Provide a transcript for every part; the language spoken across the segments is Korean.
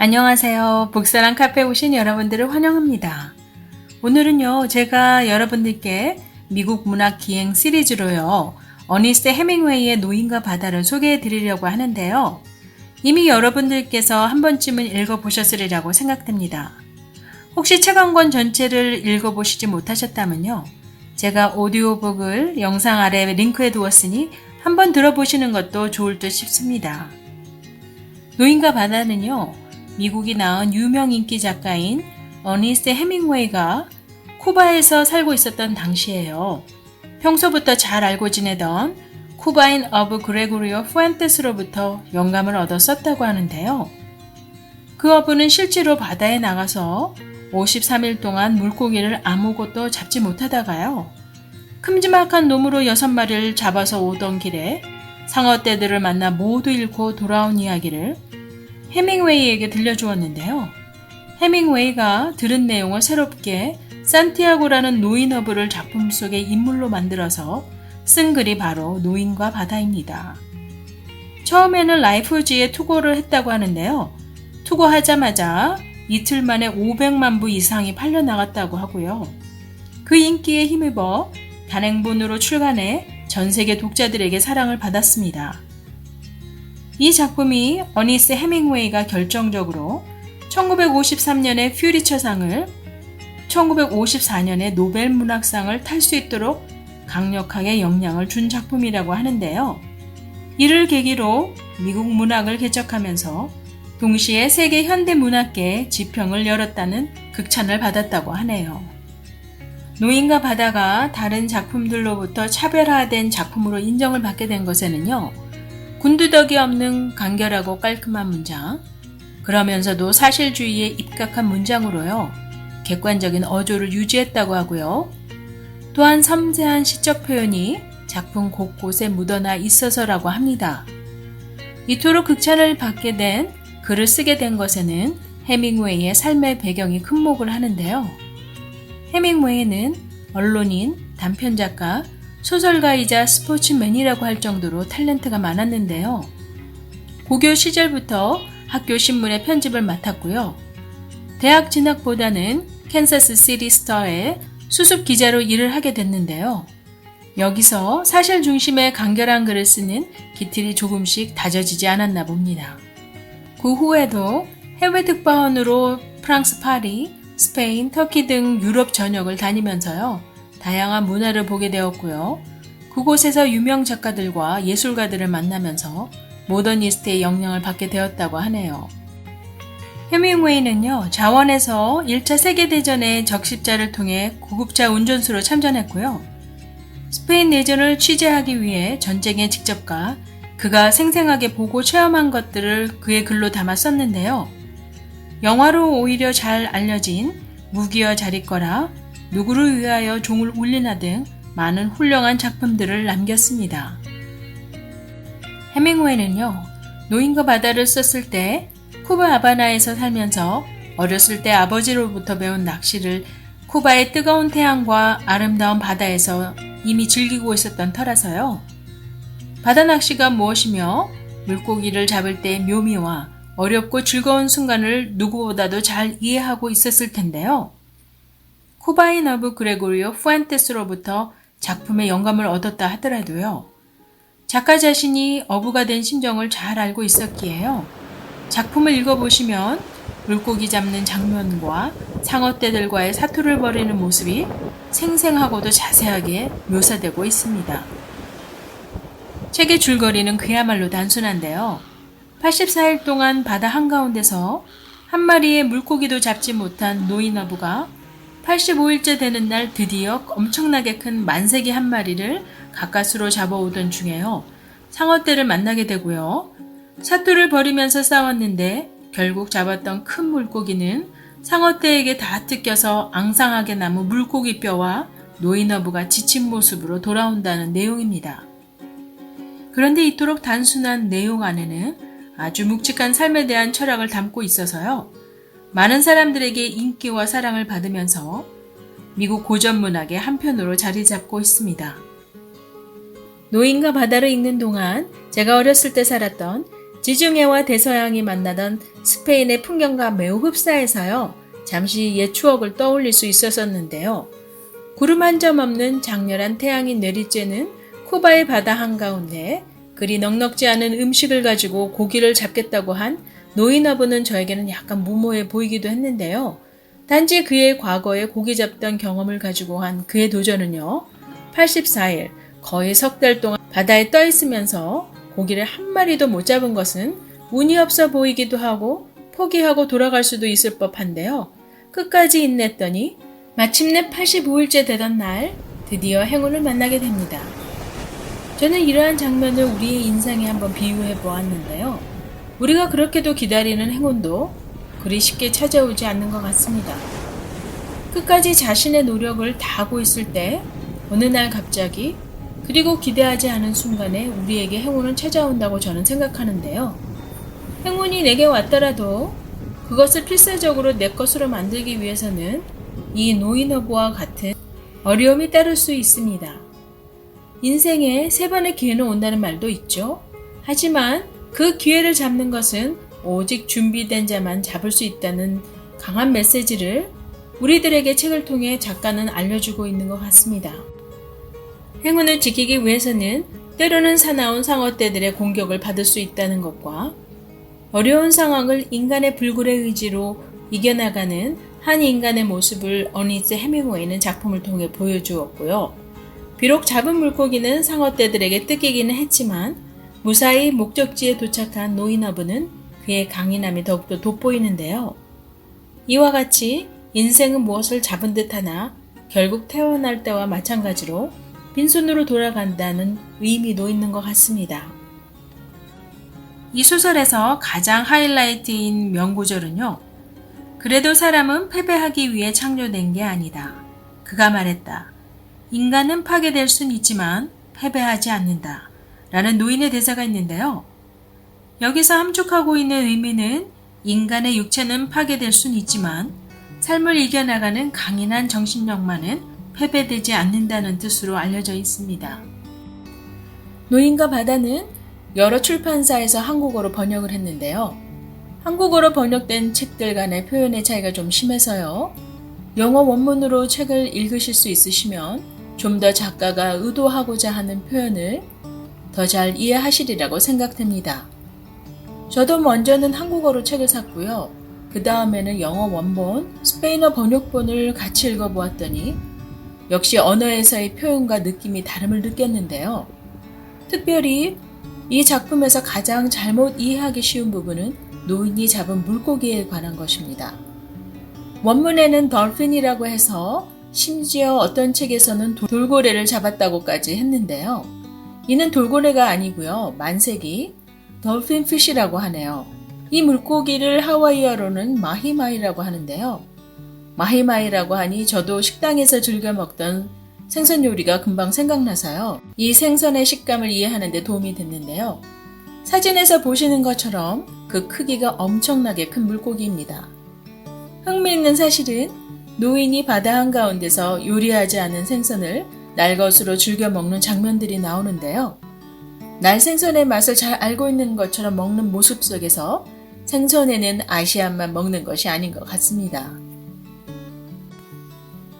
안녕하세요. 북사랑 카페 오신 여러분들을 환영합니다. 오늘은요, 제가 여러분들께 미국 문학 기행 시리즈로요, 어니스트 해밍웨이의 노인과 바다를 소개해 드리려고 하는데요. 이미 여러분들께서 한 번쯤은 읽어보셨으리라고 생각됩니다. 혹시 책 한 권 전체를 읽어보시지 못하셨다면요. 제가 오디오북을 영상 아래 링크해 두었으니 한번 들어보시는 것도 좋을 듯 싶습니다. 노인과 바다는요, 미국이 낳은 유명 인기 작가인 어니스트 해밍웨이가 쿠바에서 살고 있었던 당시예요. 평소부터 잘 알고 지내던 쿠바인 어브 그레고리오 푸엔테스로부터 영감을 얻어 썼다고 하는데요. 그 어부는 실제로 바다에 나가서 53일 동안 물고기를 아무것도 잡지 못하다가요. 큼지막한 놈으로 6마리를 잡아서 오던 길에 상어떼들을 만나 모두 잃고 돌아온 이야기를 해밍웨이에게 들려주었는데요. 해밍웨이가 들은 내용을 새롭게 산티아고라는 노인 어부를 작품 속의 인물로 만들어서 쓴 글이 바로 노인과 바다입니다. 처음에는 라이프지에 투고를 했다고 하는데요. 투고하자마자 이틀 만에 500만 부 이상이 팔려나갔다고 하고요. 그 인기에 힘입어 단행본으로 출간해 전 세계 독자들에게 사랑을 받았습니다. 이 작품이 어니스 해밍웨이가 결정적으로 1953년에 퓨리처상을 1954년에 노벨 문학상을 탈 수 있도록 강력하게 영향을 준 작품이라고 하는데요. 이를 계기로 미국 문학을 개척하면서 동시에 세계 현대 문학계에 지평을 열었다는 극찬을 받았다고 하네요. 노인과 바다가 다른 작품들로부터 차별화된 작품으로 인정을 받게 된 것에는요, 군두덕이 없는 간결하고 깔끔한 문장, 그러면서도 사실주의에 입각한 문장으로요, 객관적인 어조를 유지했다고 하고요. 또한 섬세한 시적 표현이 작품 곳곳에 묻어나 있어서라고 합니다. 이토록 극찬을 받게 된 글을 쓰게 된 것에는 해밍웨이의 삶의 배경이 큰 목을 하는데요. 해밍웨이는 언론인, 단편작가, 소설가이자 스포츠맨이라고 할 정도로 탤런트가 많았는데요. 고교 시절부터 학교 신문의 편집을 맡았고요. 대학 진학보다는 캔사스 시리 스타의 수습 기자로 일을 하게 됐는데요. 여기서 사실 중심의 간결한 글을 쓰는 기틀이 조금씩 다져지지 않았나 봅니다. 그 후에도 해외 특파원으로 프랑스 파리, 스페인, 터키 등 유럽 전역을 다니면서요. 다양한 문화를 보게 되었고요. 그곳에서 유명 작가들과 예술가들을 만나면서 모더니스트의 영향을 받게 되었다고 하네요. 해밍웨이는요, 자원에서 1차 세계대전의 적십자를 통해 구급차 운전수로 참전했고요. 스페인 내전을 취재하기 위해 전쟁에 직접 가 그가 생생하게 보고 체험한 것들을 그의 글로 담아 썼는데요. 영화로 오히려 잘 알려진 무기여 자리거라, 누구를 위하여 종을 울리나 등 많은 훌륭한 작품들을 남겼습니다. 해밍웨이는요, 노인과 바다를 썼을 때 쿠바 아바나에서 살면서 어렸을 때 아버지로부터 배운 낚시를 쿠바의 뜨거운 태양과 아름다운 바다에서 이미 즐기고 있었던 터라서요. 바다 낚시가 무엇이며 물고기를 잡을 때의 묘미와 어렵고 즐거운 순간을 누구보다도 잘 이해하고 있었을 텐데요. 어브 그레고리오 푸엔테스로부터 작품의 영감을 얻었다 하더라도요. 작가 자신이 어부가 된 심정을 잘 알고 있었기에요. 작품을 읽어보시면 물고기 잡는 장면과 상어떼들과의 사투를 벌이는 모습이 생생하고도 자세하게 묘사되고 있습니다. 책의 줄거리는 그야말로 단순한데요. 84일 동안 바다 한가운데서 한 마리의 물고기도 잡지 못한 노인 어부가 85일째 되는 날 드디어 엄청나게 큰 만세기 한 마리를 가까스로 잡아오던 중에요. 상어떼를 만나게 되고요. 사투를 벌이면서 싸웠는데 결국 잡았던 큰 물고기는 상어떼에게 다 뜯겨서 앙상하게 남은 물고기 뼈와 노인 어부가 지친 모습으로 돌아온다는 내용입니다. 그런데 이토록 단순한 내용 안에는 아주 묵직한 삶에 대한 철학을 담고 있어서요. 많은 사람들에게 인기와 사랑을 받으면서 미국 고전 문학의 한편으로 자리 잡고 있습니다. 노인과 바다를 읽는 동안 제가 어렸을 때 살았던 지중해와 대서양이 만나던 스페인의 풍경과 매우 흡사해서요. 잠시 옛 추억을 떠올릴 수 있었었는데요. 구름 한 점 없는 장렬한 태양이 내리쬐는 쿠바의 바다 한가운데 그리 넉넉지 않은 음식을 가지고 고기를 잡겠다고 한 노인어부는 저에게는 약간 무모해 보이기도 했는데요. 단지 그의 과거에 고기 잡던 경험을 가지고 한 그의 도전은요. 84일 거의 석 달 동안 바다에 떠 있으면서 고기를 한 마리도 못 잡은 것은 운이 없어 보이기도 하고 포기하고 돌아갈 수도 있을 법한데요. 끝까지 인냈더니 마침내 85일째 되던 날 드디어 행운을 만나게 됩니다. 저는 이러한 장면을 우리의 인상에 한번 비유해 보았는데요. 우리가 그렇게도 기다리는 행운도 그리 쉽게 찾아오지 않는 것 같습니다. 끝까지 자신의 노력을 다하고 있을 때 어느 날 갑자기 그리고 기대하지 않은 순간에 우리에게 행운은 찾아온다고 저는 생각하는데요. 행운이 내게 왔더라도 그것을 필사적으로 내 것으로 만들기 위해서는 이 노인어부와 같은 어려움이 따를 수 있습니다. 인생에 세 번의 기회는 온다는 말도 있죠. 하지만 그 기회를 잡는 것은 오직 준비된 자만 잡을 수 있다는 강한 메시지를 우리들에게 책을 통해 작가는 알려주고 있는 것 같습니다. 행운을 지키기 위해서는 때로는 사나운 상어떼들의 공격을 받을 수 있다는 것과 어려운 상황을 인간의 불굴의 의지로 이겨나가는 한 인간의 모습을 어니스 해밍웨이는 작품을 통해 보여주었고요. 비록 잡은 물고기는 상어떼들에게 뜯기기는 했지만 무사히 목적지에 도착한 노인어부는 그의 강인함이 더욱더 돋보이는데요. 이와 같이 인생은 무엇을 잡은 듯 하나 결국 태어날 때와 마찬가지로 빈손으로 돌아간다는 의미도 있는 것 같습니다. 이 소설에서 가장 하이라이트인 명구절은요. 그래도 사람은 패배하기 위해 창조된 게 아니다. 그가 말했다. 인간은 파괴될 순 있지만 패배하지 않는다. 라는 노인의 대사가 있는데요. 여기서 함축하고 있는 의미는 인간의 육체는 파괴될 순 있지만 삶을 이겨나가는 강인한 정신력만은 패배되지 않는다는 뜻으로 알려져 있습니다. 노인과 바다는 여러 출판사에서 한국어로 번역을 했는데요. 한국어로 번역된 책들 간의 표현의 차이가 좀 심해서요. 영어 원문으로 책을 읽으실 수 있으시면 좀 더 작가가 의도하고자 하는 표현을 더 잘 이해하시리라고 생각됩니다. 저도 먼저는 한국어로 책을 샀고요. 그 다음에는 영어 원본, 스페인어 번역본을 같이 읽어보았더니 역시 언어에서의 표현과 느낌이 다름을 느꼈는데요. 특별히 이 작품에서 가장 잘못 이해하기 쉬운 부분은 노인이 잡은 물고기에 관한 것입니다. 원문에는 dolphin이라고 해서 심지어 어떤 책에서는 돌고래를 잡았다고까지 했는데요. 이는 돌고래가 아니고요. 만색이 dolphinfish라고 하네요. 이 물고기를 하와이어로는 마히마이라고 하는데요. 마히마이라고 하니 저도 식당에서 즐겨 먹던 생선 요리가 금방 생각나서요. 이 생선의 식감을 이해하는 데 도움이 됐는데요. 사진에서 보시는 것처럼 그 크기가 엄청나게 큰 물고기입니다. 흥미있는 사실은 노인이 바다 한가운데서 요리하지 않은 생선을 날것으로 즐겨 먹는 장면들이 나오는데요. 날 생선의 맛을 잘 알고 있는 것처럼 먹는 모습 속에서 생선에는 아시안만 먹는 것이 아닌 것 같습니다.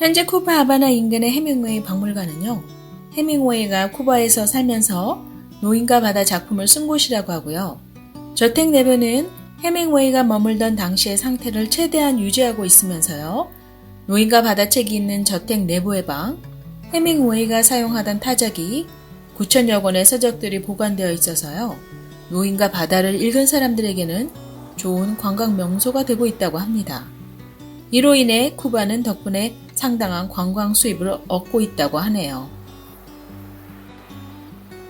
현재 쿠바 하바나 인근의 해밍웨이 박물관은요. 해밍웨이가 쿠바에서 살면서 노인과 바다 작품을 쓴 곳이라고 하고요. 저택 내부는 해밍웨이가 머물던 당시의 상태를 최대한 유지하고 있으면서요. 노인과 바다 책이 있는 저택 내부의 방, 해밍웨이가 사용하던 타작이 9천여 권의 서적들이 보관되어 있어서요. 노인과 바다를 읽은 사람들에게는 좋은 관광 명소가 되고 있다고 합니다. 이로 인해 쿠바는 덕분에 상당한 관광 수입을 얻고 있다고 하네요.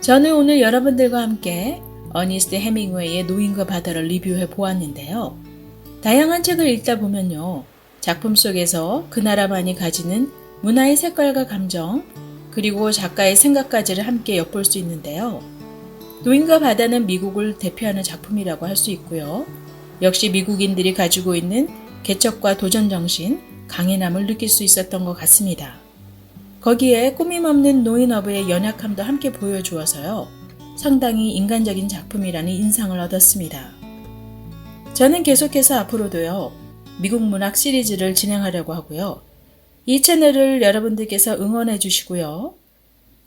저는 오늘 여러분들과 함께 어니스트 해밍웨이의 노인과 바다를 리뷰해 보았는데요. 다양한 책을 읽다 보면요. 작품 속에서 그 나라만이 가지는 문화의 색깔과 감정, 그리고 작가의 생각까지를 함께 엿볼 수 있는데요. 노인과 바다는 미국을 대표하는 작품이라고 할 수 있고요. 역시 미국인들이 가지고 있는 개척과 도전 정신, 강인함을 느낄 수 있었던 것 같습니다. 거기에 꾸밈 없는 노인어부의 연약함도 함께 보여주어서요. 상당히 인간적인 작품이라는 인상을 얻었습니다. 저는 계속해서 앞으로도요, 미국 문학 시리즈를 진행하려고 하고요. 이 채널을 여러분들께서 응원해 주시고요.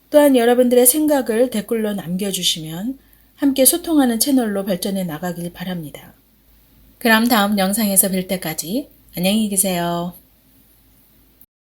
또한 여러분들의 생각을 댓글로 남겨주시면 함께 소통하는 채널로 발전해 나가길 바랍니다. 그럼 다음 영상에서 뵐 때까지 안녕히 계세요.